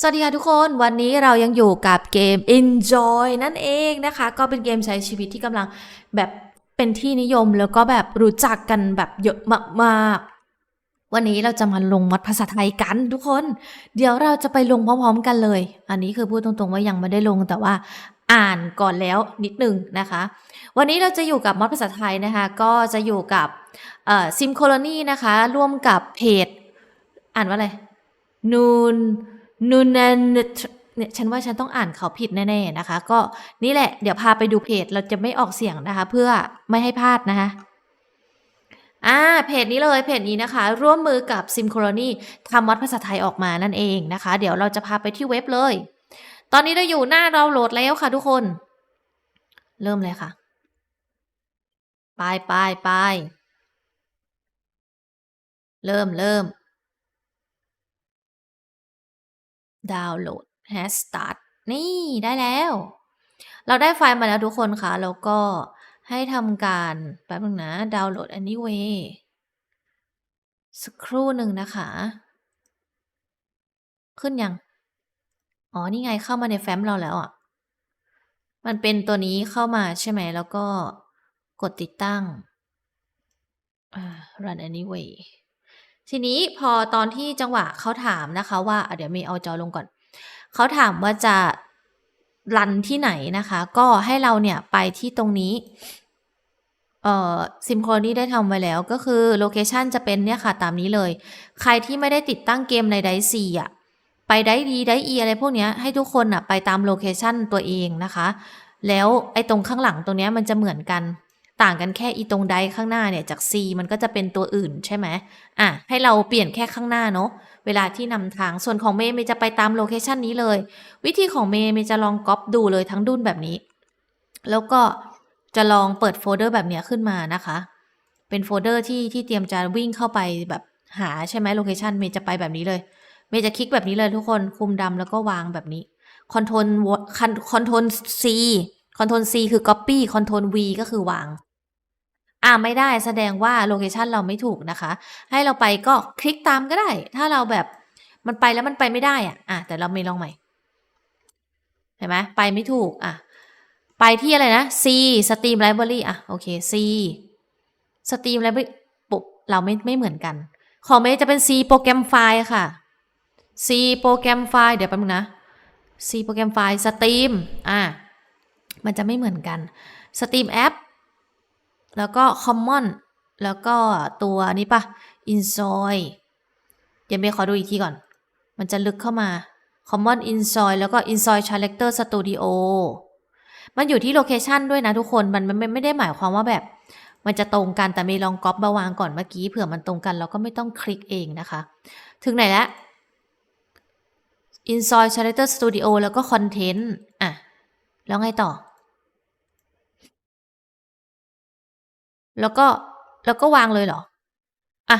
สวัสดีค่ะทุกคนวันนี้เรายังอยู่กับเกม Enjoy นั่นเองนะคะ ก็เป็นเกมใช้ชีวิตที่กำลังแบบเป็นที่นิยมแล้วก็แบบรู้จักกันแบบเยอะมากๆ วันนี้เราจะมาลงมอดภาษาไทยกันทุกคน เดี๋ยวเราจะไปลงพร้อมๆกันเลย อันนี้คือพูดตรงๆว่ายังไม่ได้ลงแต่ว่าอ่านก่อนแล้วนิดนึงนะคะ วันนี้เราจะอยู่กับมอดภาษาไทยนะคะ ก็จะอยู่กับซิมโคลนีนะคะ ร่วมกับเพจ อ่านว่าอะไรนูน นูนันเนี่ยฉันว่าฉันต้องอ่านเขาผิดแน่ๆนะคะ ก็นี่แหละเดี๋ยวพาไปดูเพจเราจะไม่ออกเสียงนะคะ เพื่อไม่ให้พลาดนะคะอ่าเพจนี้เลยเพจนี้นะคะ ร่วมมือกับ Sim c o l o n y ทำวัดภาษาไทยออกมานั่นเองนะคะ เดี๋ยวเราจะพาไปที่เว็บเลย ตอนนี้เราอยู่หน้าดาวน์โหลดแล้วค่ะทุกคน เริ่มเลยค่ะ ไปไปไปเริ่มเริ่ม ดาวน์โหลด has start นี่ได้แล้ว เราได้ไฟล์มาแล้วทุกคนค่ะ แล้วก็ให้ทำการแป๊บนึงนะ ดาวน์โหลด anyway สักครู่หนึ่งนะคะ ขึ้นยัง อ๋อ นี่ไงเข้ามาในแฟ้มเราแล้วอะ มันเป็นตัวนี้เข้ามาใช่ไหม แล้วก็กดติดตั้ง run anyway ทีนี้พอตอนที่จังหวะเขาถามนะคะ ว่าเดี๋ยวเมย์เอาจอลงก่อน เขาถามว่าจะรันที่ไหนนะคะ ก็ให้เราเนี่ยไปที่ตรงนี้เอ่อซิมโครนี่ได้ทำไว้แล้วก็คือโลเคชันจะเป็นเนี่ยค่ะตามนี้เลย ใครที่ไม่ได้ติดตั้งเกมในไดซีอะไปได้ดีได้อีอะไรพวกเนี้ยให้ทุกคนอะไปตามโลเคชันตัวเองนะคะ แล้วไอ้ตรงข้างหลังตรงเนี้ยมันจะเหมือนกัน ต่างกันแค่อีตรงไดข้างหน้าเนี่ยจาก C มันก็จะเป็นตัวอื่นใช่ไหมอะให้เราเปลี่ยนแค่ข้างหน้าเนาะเวลาที่นำทางส่วนของเมย์เมย์จะไปตามโลเคชันนี้เลย วิธีของเมย์เมย์จะลองก๊อปดูเลยทั้งดุนแบบนี้ แล้วก็จะลองเปิดโฟลเดอร์แบบเนี้ยขึ้นมานะคะ เป็นโฟลเดอร์ที่ที่เตรียมจะวิ่งเข้าไปแบบหาใช่ไหมโลเคชันเมย์จะไปแบบนี้เลย เมย์จะคลิกแบบนี้เลยทุกคนคุมดำแล้วก็วางแบบนี้คอนโทรลคอนโทรล C คอนโทน C คือ Copy คอนโทรล V ก็คือวาง อ่าไม่ได้แสดงว่าโลเคชันเราไม่ถูกนะคะ ให้เราไปก็คลิกตามก็ได้ ถ้าเราแบบมันไปแล้วมันไปไม่ได้อะอะแต่เราไม่ลองใหม่ เห็นไหมไปไม่ถูกอะไปที่อะไรนะ C Steam Library อะโอเค C Steam Library ปุ๊บเราไม่ไม่เหมือนกัน ของเมจะเป็น C โปรแกรมไฟล์ค่ะ C โปรแกรมไฟล์เดี๋ยวแป๊บนึงนะ C โปรแกรมไฟล์ Steam อะ มันจะไม่เหมือนกัน Steam App แล้วก็ Common แล้วก็ตัวนี้ปะ Enjoy เดี๋ยวเมย์ขอดูอีกทีก่อน มันจะลึกเข้ามา Common Enjoy แล้วก็ Enjoy Character Studio มันอยู่ที่โลเคชันด้วยนะทุกคน มันไม่ไม่ได้หมายความว่าแบบ มันจะตรงกันแต่มย์ลองก๊อปมาวางก่อนเมื่อกี้เผื่อมันตรงกันเราก็ไม่ต้องคลิกเองนะคะ ถึงไหนแล้ว Enjoy Character Studio แล้วก็ Content อะ แล้วไงต่อ แล้วก็แล้วก็วางเลยเหรอ อะ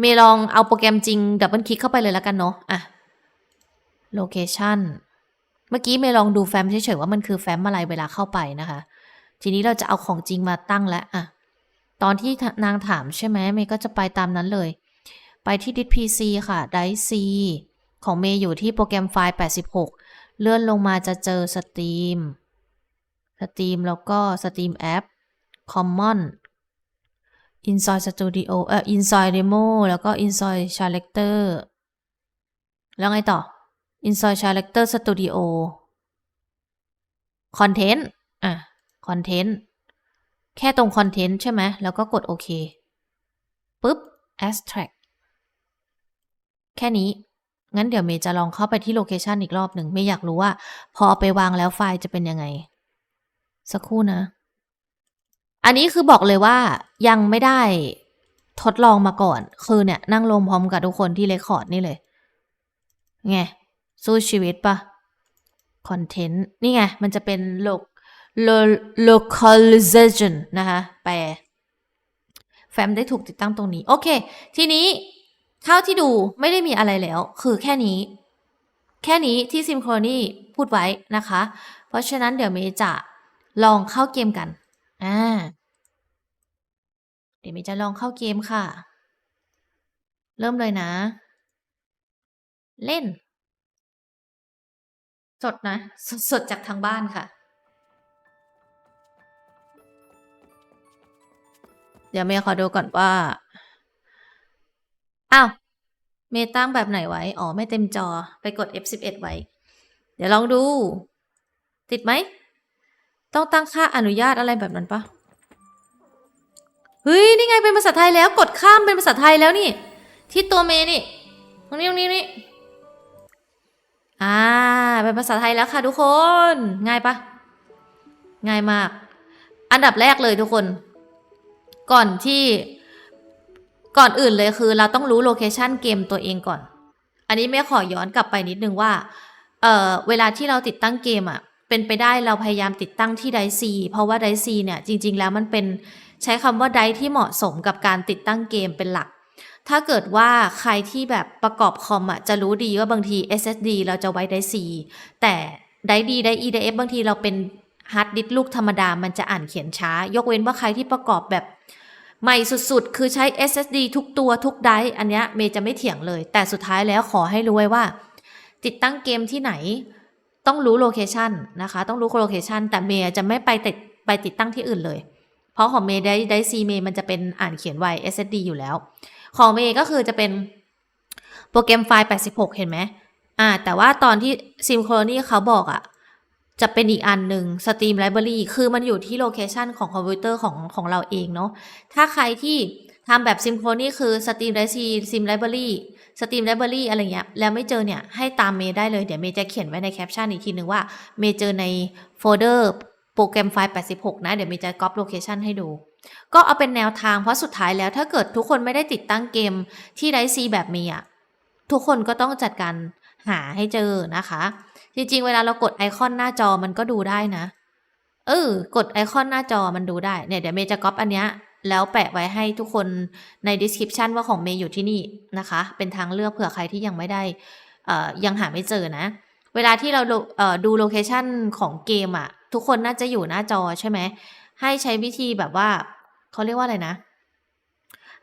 เมย์ลองเอาโปรแกรมจริงดับเบิลคลิกเข้าไปเลยแล้วกันเนาะ อะ โลเคชันเมื่อกี้เมย์ลองดูแฟ้มเฉยๆว่ามันคือแฟ้มอะไรเวลาเข้าไปนะคะ ทีนี้เราจะเอาของจริงมาตั้งแล้ว อะ ตอนที่นางถามใช่ไหมเมย์ก็จะไปตามนั้นเลย ไปที่ดิสพีซีค่ะไดซีของเมย์อยู่ที่โปรแกรมไฟล์ 86 เลื่อนลงมาจะเจอสตรีมสตรีมแล้วก็สตรีมแอป Common Inside Studio เอ่อ Inside Demo แล้วก็ Inside Character แล้วไงต่อ Inside Character Studio Content อะ Content แค่ตรง Content ใช่ไหม แล้วก็กดโอเคปุ๊บ Abstract แค่นี้ งั้นเดี๋ยวเมย์จะลองเข้าไปที่โลเคชันอีกรอบหนึ่ง ไม่อยากรู้ว่า พอเอาไปวางแล้วไฟล์จะเป็นยังไง สักครู่นะ อันนี้คือบอกเลยว่ายังไม่ได้ทดลองมาก่อน คือเนี่ยนั่งลงพร้อมกับทุกคนที่เรคคอร์ดนี่เลย ไง สู้ชีวิตปะคอนเทนต์ นี่ไง มันจะเป็น lo lo localization นะคะแปลแฟ้มได้ถูกติดตั้งตรงนี้ โอเค ทีนี้เท่าที่ดูไม่ได้มีอะไรแล้ว คือแค่นี้ แค่นี้ที่ซิมโครนี่พูดไว้นะคะ เพราะฉะนั้นเดี๋ยวเมย์จะลองเข้าเกมกัน อ่า เดี๋ยวเมย์จะลองเข้าเกมค่ะ เริ่มเลยนะ เล่น สดนะ สดสดจากทางบ้านค่ะ เดี๋ยวเมย์ขอดูก่อนว่า อ้าว เมย์ตั้งแบบไหนไว้ อ๋อ ไม่เต็มจอ ไปกด F11 ไว้ เดี๋ยวลองดู ติดไหม ต้องตั้งค่าอนุญาตอะไรแบบนั้นปะเฮ้ย นี่ไงเป็นภาษาไทยแล้ว กดข้ามเป็นภาษาไทยแล้วนี่ ที่ตัวเมนี่ ตรงนี้ตรงนี้นี่ อ่า เป็นภาษาไทยแล้วค่ะทุกคน ง่ายปะง่ายมาก อันดับแรกเลยทุกคน ก่อนที่ก่อนอื่นเลยคือ เราต้องรู้โลเคชันเกมตัวเองก่อน อันนี้แม่ขอย้อนกลับไปนิดนึงว่า เอ่อ เวลาที่เราติดตั้งเกมอะ่ะ เป็นไปได้เราพยายามติดตั้งที่ไดซีเพราะว่าไดซีเนี่ยจริง ๆ แล้วมันเป็นใช้คำว่าไดที่เหมาะสมกับการติดตั้งเกมเป็นหลัก ถ้าเกิดว่าใครที่แบบประกอบคอมอะจะรู้ดีว่าบางที SSD เราจะไว้ไดซีแต่ไดดีได E ได F บางทีเราเป็นฮาร์ดดิสก์ลูกธรรมดามันจะอ่านเขียนช้า ยกเว้นว่าใครที่ประกอบแบบใหม่สุดๆ คือใช้ SSD ทุกตัวทุกไดอันเนี้ยเมย์จะไม่เถียงเลย แต่สุดท้ายแล้วขอให้รู้ไว้ว่า ติดตั้งเกมที่ไหน ต้องรู้โลเคชันนะคะ ต้องรู้โลเคชันแต่เมย์จะไม่ไปติดไปติดตั้งที่อื่นเลย เพราะของเมย์ได้ได้ซีเมย์มันจะเป็นอ่านเขียนไว SSD อยู่แล้ว ของเมย์ก็คือจะเป็นโปรแกรมไฟล์ 86 เห็นไหมอ่า แต่ว่าตอนที่ Sim c o l o n y เขาบอกอะ่ะ จะเป็นอีกอันหนึ่ง Steam Library คือมันอยู่ที่โลเคชันของคอมพิวเตอร์ของของเราเองเนาะถ้าใครที่ทำแบบ Sim c o l o n y คือสตรีมไลบารี Steam Library Sim Library Steam Library อะไรเงี้ยแล้วไม่เจอเนี่ยให้ตามเมย์ได้เลย เดี๋ยวเมย์จะเขียนไว้ในแคปชั่นอีกทีนึงว่าเมย์เจอในโฟลเดอร์โปรแกรมไฟล์ 86 นะ เดี๋ยวเมย์จะก๊อปโลเคชันให้ดู ก็เอาเป็นแนวทางเพราะสุดท้ายแล้ว ถ้าเกิดทุกคนไม่ได้ติดตั้งเกมที่ไดซีแบบเมีอะทุกคนก็ต้องจัดการหาให้เจอนะคะ จริงๆ เวลาเรากดไอคอนหน้าจอมันก็ดูได้นะ เออ กดไอคอนหน้าจอมันดูได้ เนี่ยเดี๋ยวเมย์จะก๊อปอันเนี้ย แล้วแปะไว้ให้ทุกคนใน description ว่าของเมย์อยู่ที่นี่นะคะ เป็นทางเลือกเผื่อใครที่ยังไม่ได้เอ่อยังหาไม่เจอนะ เวลาที่เราเอ่อดูโลเคชันของเกมอะทุกคนน่าจะอยู่หน้าจอใช่ไหม ให้ใช้วิธีแบบว่าเขาเรียกว่าอะไรนะ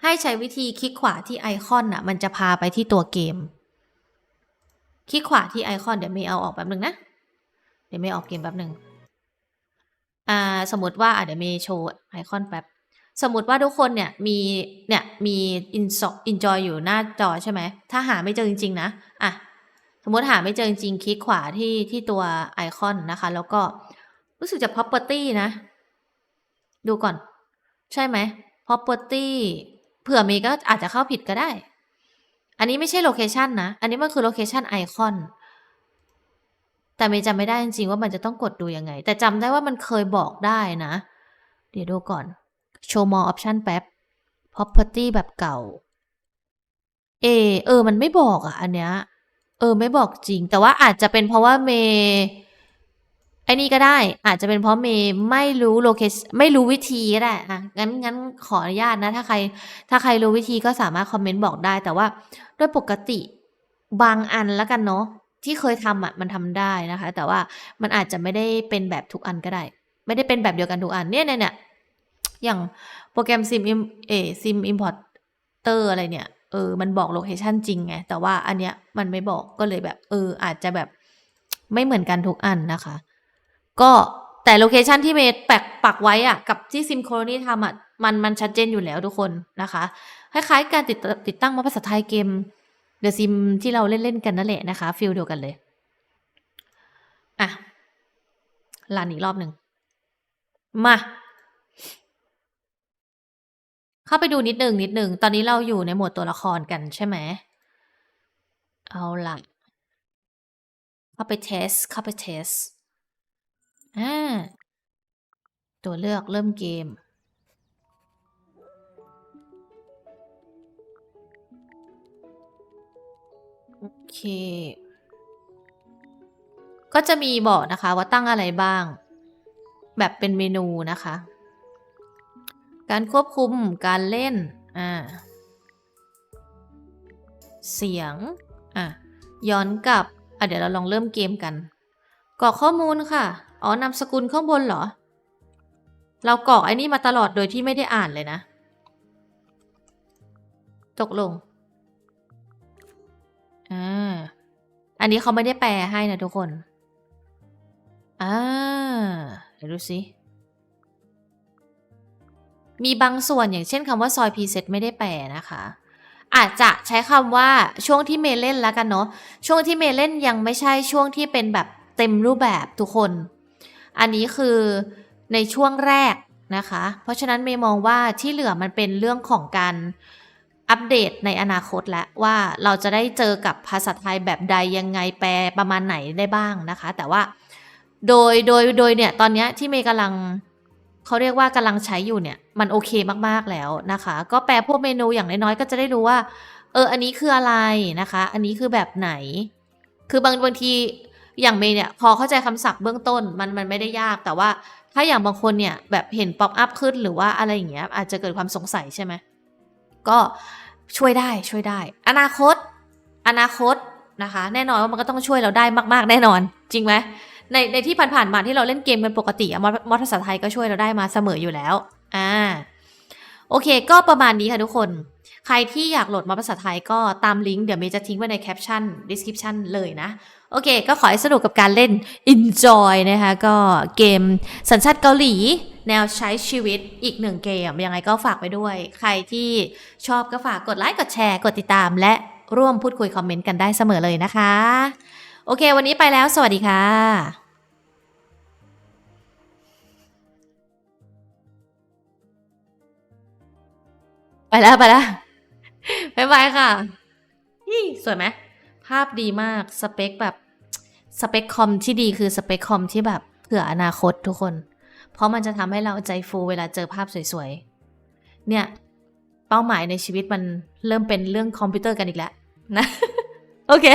ให้ใช้วิธีคลิกขวาที่ไอคอนอะมันจะพาไปที่ตัวเกม คลิกขวาที่ไอคอนเดี๋ยวเมย์เอาออกแป๊บหนึ่งนะ เดี๋ยวเมย์ออกเกมแป๊บหนึ่ง อ่าสมมติว่าอะเดี๋ยวเมย์โชว์ไอคอนแป๊บสมมติว่าทุกคนเนี่ยมีเนี่ยมีอินอินจอยอยู่หน้าจอใช่ไหม ถ้าหาไม่เจอจริง ๆ นะอะสมมติหาไม่เจอจริงๆคลิกขวาที่ที่ตัวไอคอนนะคะ แล้วก็รู้สึกจะ property นะ ดูก่อน ใช่ไหม property เผื่อมีก็อาจจะเข้าผิดก็ได้ อันนี้ไม่ใช่โลเคชันนะ อันนี้มันคือโลเคชันไอคอน แต่เมย์จำไม่ได้จริงๆว่ามันจะต้องกดดูยังไง แต่จำได้ว่ามันเคยบอกได้นะ เดี๋ยวดูก่อน show more option แป๊บ property แบบเก่า เอ เออ มันไม่บอกอะ อันเนี้ย เออ ไม่บอกจริง แต่ว่าอาจจะเป็นเพราะว่าเมย์ไอ้นี่ก็ได้ อาจจะเป็นเพราะเมย์ไม่รู้โลเคชไม่รู้วิธีก็ได้อะงั้นงั้นขออนุญาตนะ ถ้าใคร ถ้าใครรู้วิธีก็สามารถคอมเมนต์บอกได้ แต่ว่าโดยปกติบางอันแล้วกันเนาะ ที่เคยทำอะมันทำได้นะคะ แต่ว่ามันอาจจะไม่ได้เป็นแบบทุกอันก็ได้ ไม่ได้เป็นแบบเดียวกันทุกอันเนี่ยเนี่ยเนี่ยอย่างโปรแกรมซิมเอซิมอิมพอร์เตอร์อะไรเนี่ยเออมันบอกโลเคชันจริงไงแต่ว่าอันเนี้ยมันไม่บอกก็เลยแบบ เออ อาจจะแบบไม่เหมือนกันทุกอันนะคะ ก็แต่โลเคชันที่เมย์แปกปักไว้อะกับที่ซิมโครนีทำอะมันมันชัดเจนอยู่แล้วทุกคนนะคะ คล้ายๆการติดติดตั้งมาภาษาไทยเกม เดอะซิมที่เราเล่น ๆ กันนั่นแหละนะคะฟิลเดียวกันเลย อะลันอีกรอบหนึ่ง มา เข้าไปดูนิดหนึ่งนิดหนึ่ง ตอนนี้เราอยู่ในหมวดตัวละครกันใช่ไหม เอาละเข้าไปเทส เข้าไปเทส อ่า ตัวเลือกเริ่มเกม เค ก็จะมีบอกนะคะว่าตั้งอะไรบ้าง แบบเป็นเมนูนะคะ การควบคุมการเล่น อ่า เสียง อะ ย้อนกลับ อะ เดี๋ยวเราลองเริ่มเกมกันกรอกข้อมูลค่ะ อ๋อนามสกุลข้างบนเหรอ เรากรอกไอ้นี่มาตลอดโดยที่ไม่ได้อ่านเลยนะ ตกลง อ่า อันนี้เขาไม่ได้แปลให้นะทุกคน อ่า เดี๋ยวดูสิมีบางส่วนอย่างเช่นคำว่าซอยพีเซตไม่ได้แปลนะคะ อาจจะใช้คำว่าช่วงที่เมเล่นแล้วกันเนาะช่วงที่เมเล่นยังไม่ใช่ช่วงที่เป็นแบบเต็มรูปแบบทุกคน อันนี้คือในช่วงแรกนะคะ เพราะฉะนั้นเมย์มองว่าที่เหลือมันเป็นเรื่องของการ อัปเดตในอนาคตแล้วว่าเราจะได้เจอกับภาษาไทยแบบใดยังไงแปลประมาณไหนได้บ้างนะคะ แต่ว่าโดยโดยโดยเนี่ยตอนนี้ที่เมย์กำลังเขาเรียกว่ากำลังใช้อยู่เนี่ย มันโอเคมากๆแล้วนะคะ ก็แปลพวกเมนูอย่างน้อยๆก็จะได้รู้ว่า เออ อันนี้คืออะไรนะคะ อันนี้คือแบบไหน คือบางบางทีอย่างเมย์เนี่ยพอเข้าใจคำศัพท์เบื้องต้นมันมันไม่ได้ยาก แต่ว่าถ้าอย่างบางคนเนี่ยแบบเห็นป๊อปอัพขึ้นหรือว่าอะไรอย่างเงี้ยอาจจะเกิดความสงสัยใช่ไหม ก็ช่วยได้ช่วยได้ อนาคต อนาคตนะคะ แน่นอนว่ามันก็ต้องช่วยเราได้มาก ๆ แน่นอน จริงไหมในในที่ผ่านๆมาที่เราเล่นเกมกันปกติมอมอภาษาไทยก็ช่วยเราได้มาเสมออยู่แล้วอ่าโอเค ก็ประมาณนี้ค่ะทุกคน ใครที่อยากโหลดมอภาษาไทยก็ตามลิงก์เดี๋ยวเมย์จะทิ้งไว้ในแคปชั่น description เลยนะ โอเค ก็ขอให้สนุกกับการเล่น enjoy นะคะ ก็เกมสัญชาติเกาหลี แนวใช้ชีวิตอีกหนึ่งเกม ยังไงก็ฝากไปด้วย ใครที่ชอบก็ฝากกดไลค์กดแชร์กดติดตาม และร่วมพูดคุยคอมเมนต์กันได้เสมอเลยนะคะ โอเค วันนี้ไปแล้ว สวัสดีค่ะไปแล้วไปแล้วบ๊ายบายค่ะนี่สวยไหม ภาพดีมาก สเปคแบบ สเปคคอมที่ดีคือสเปคคอมที่แบบเผื่ออนาคตทุกคน เพราะมันจะทำให้เราใจฟูเวลาเจอภาพสวยๆ เนี่ย เป้าหมายในชีวิตมันเริ่มเป็นเรื่องคอมพิวเตอร์กันอีกแล้วนะ โอเค